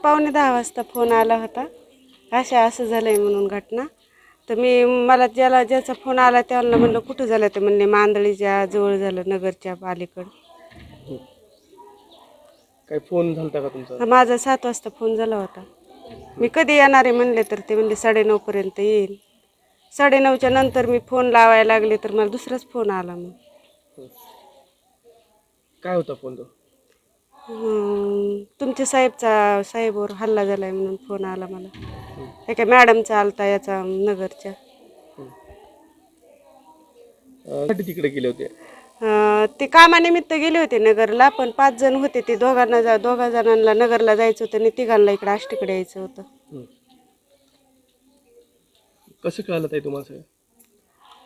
पावणे दहा वाजता फोन आला होता. अशा असं झालंय म्हणून घटना. तर मी मला ज्याला ज्याचा फोन आला त्याला म्हणलं कुठं झालं ते म्हणले मांदळीच्या जवळ झालं नगरच्या अलीकडं काय फोन झालता का तुमचा? माझा सात वाजता फोन झाला होता. मी कधी येणार आहे म्हणले तर ते म्हणले साडेनऊपर्यंत येईल साडेनऊच्या नंतर मी फोन लावायला लागले तर मला दुसराच फोन आला मग काय होता फोन तो? तुमच्या साहेबचा साहेबवर हल्ला झालाय म्हणून फोन आला मला. एका मॅडमचा आलता याचा नगरच्या. साठी तिकडे गेले होते? अं, ते कामानिमित्त गेले होते नगरला पण पाच जण होते ते दोघांना जा दोघा जणांना नगरला जायचं होतं आणि तिघांना इकडे आष्टीकडे यायचं होतं. कसं कळालं ताई तुम्हाला सगळं?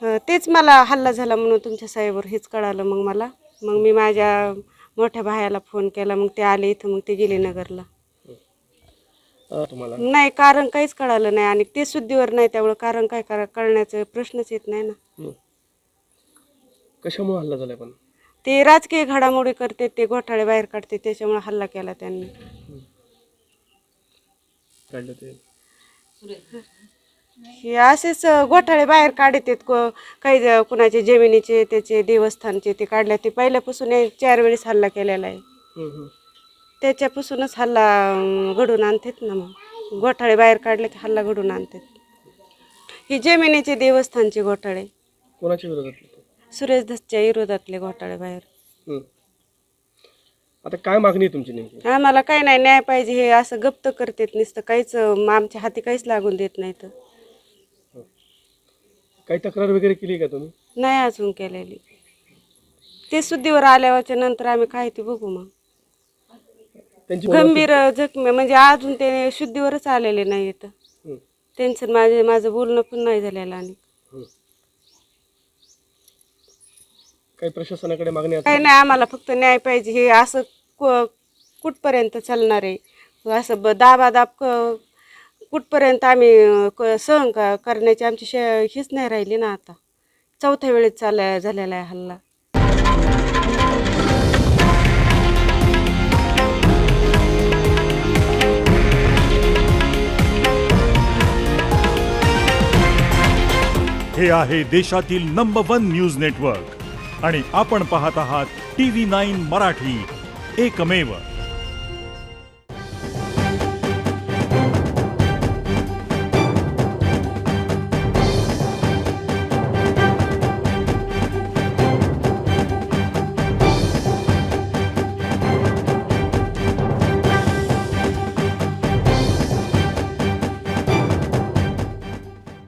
अं, तेच मला हल्ला झाला म्हणून तुमच्या साहेबवर हेच कळालं मग मला. मग मी माझ्या मोठ्या भायाला फोन केला मग ते आले इथं मग ते गेले नगरला. अं, तुम्हाला? नाही कारण काहीच कळालं नाही आणि ते सुद्धीवर नाही त्यामुळे कारण काय करा कळण्याचं प्रश्नच येत नाही ना. हं. कशामुळे हल्ला झालाय पण? ते राजकीय घडामोडी करते ते घोटाळे बाहेर काढते त्याच्यामुळे हल्ला केला त्यांनी. काढलं ते. हे असेच घोटाळे बाहेर काढतात को काही ज- कुणाचे जमिनीचे त्याचे देवस्थानचे ते काढले. ते पहिल्यापासून हे चार वेळेस हल्ला केलेला आहे. त्याच्यापासूनच हल्ला अं, घडून आणतात ना मग. घोटाळे बाहेर काढले की हल्ला घडून आणतात. ही जमिनीचे देवस्थानचे घोटाळे कोणाच्या विरोधात? होतं? सुरेश धसच्या विरोधातले घोटाळे बाहेर. आता काय मागणी आहे तुमची नेमकी? आम्हाला काही नाही न्याय पाहिजे हे असं गप्त करतात. नुसतं काहीच अं, आमच्या हाती काहीच लागून देत नाहीत. काही तक्रार वगैरे केली का तुम्ही? नाही अजून केलेली. ते सुद्धीवर आल्यावरच्या नंतर आम्ही काय ते बघू मग. त्यांची गंभीर जखमी म्हणजे अजून ते शुद्धीवरच आलेले नाही हं. त्यांचं माझे माझं बोलणं पण नाही झालेलं आणि. काही प्रशासनाकडे मागणी काही नाही आम्हाला फक्त न्याय पाहिजे. हे असं कु- कुठपर्यंत चालणार आहे? असं ब दाबादाब क कुठपर्यंत आम्ही क- सहन क- करण्याची आमची श हीच नाही राहिली ना आता. चौथ्या वेळेस चालला झालेला आहे हल्ला. हे आहे देशातील नंबर वन न्यूज नेटवर्क आणि आपण पाहत आहात टी व्ही नाईन मराठी. एकमेव.